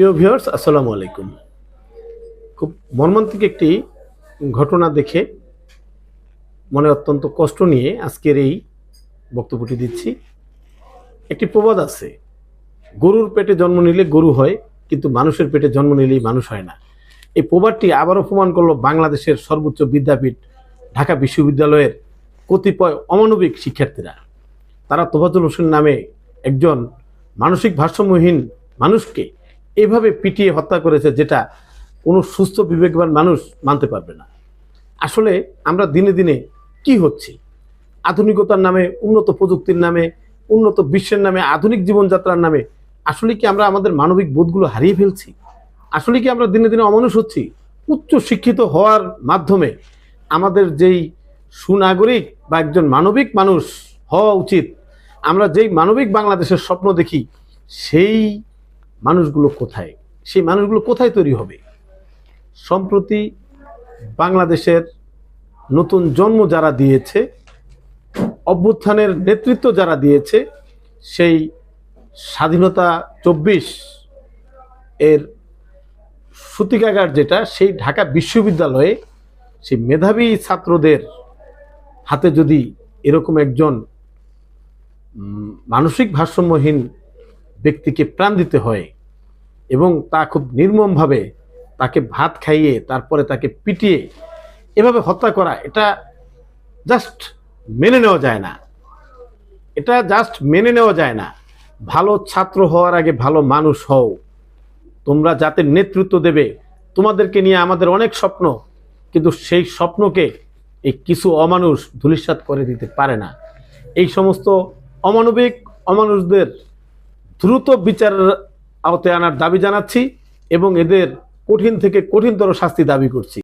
প্রিয় ভিউয়ার্স, আসসালামু আলাইকুম। খুব মর্মান্তিক একটি ঘটনা দেখে মনে অত্যন্ত কষ্ট নিয়ে আজকের এই বক্তব্যটি দিচ্ছি। একটি প্রবাদ আছে, গরুর পেটে জন্ম নিলে গরু হয়, কিন্তু মানুষের পেটে জন্ম নিলেই মানুষ হয় না। এই প্রবাদটি আবারও প্রমাণ করল বাংলাদেশের সর্বোচ্চ বিদ্যাপীঠ, ঢাকা বিশ্ববিদ্যালয়ের কতিপয় অমানবিক শিক্ষার্থীরা। তারা তোফাতুল হোসেন নামে একজন মানসিক ভারসাম্যহীন মানুষকে এভাবে পিটিয়ে হত্যা করেছে যেটা কোনো সুস্থ, বিবেকবান মানুষ মানতে পারবে না। আসলে আমরা দিনে দিনে কি হচ্ছি? আধুনিকতার নামে, উন্নত প্রযুক্তির নামে, উন্নত বিশ্বের নামে, আধুনিক জীবনযাত্রার নামে আসলে কি আমরা আমাদের মানবিক বোধগুলো হারিয়ে ফেলছি? আসলে কি আমরা দিনে দিনে অমানুষ হচ্ছি? উচ্চ শিক্ষিত হওয়ার মাধ্যমে আমাদের যেই সুনাগরিক বা একজন মানবিক মানুষ হওয়া উচিত, আমরা যেই মানবিক বাংলাদেশের স্বপ্ন দেখি, সেই মানুষগুলো কোথায়? সেই মানুষগুলো কোথায় তৈরি হবে? সম্প্রতি বাংলাদেশের নতুন জন্ম যারা দিয়েছে, অভ্যুত্থানের নেতৃত্ব যারা দিয়েছে, সেই স্বাধীনতা চব্বিশ এর সূতিকাগার যেটা, সেই ঢাকা বিশ্ববিদ্যালয়ে সেই মেধাবী ছাত্রদের হাতে যদি এরকম একজন মানসিক ভারসাম্যহীন ব্যক্তিকে প্রাণ দিতে হয় এবং তা খুব নির্মমভাবে তাকে ভাত খাইয়ে তারপরে তাকে পিটিয়ে এভাবে হত্যা করা, এটা জাস্ট মেনে নেওয়া যায় না। এটা জাস্ট মেনে নেওয়া যায় না। ভালো ছাত্র হওয়ার আগে ভালো মানুষ হও। তোমরা যাতে নেতৃত্ব দেবে, তোমাদেরকে নিয়ে আমাদের অনেক স্বপ্ন, কিন্তু সেই স্বপ্নকে এই কিছু অমানুষ ধূলিসাৎ করে দিতে পারে না। এই সমস্ত অমানবিক অমানুষদের দ্রুত বিচারের আওতায় আনার দাবি জানাচ্ছি এবং এদের কঠিন থেকে কঠিনতর শাস্তি দাবি করছি।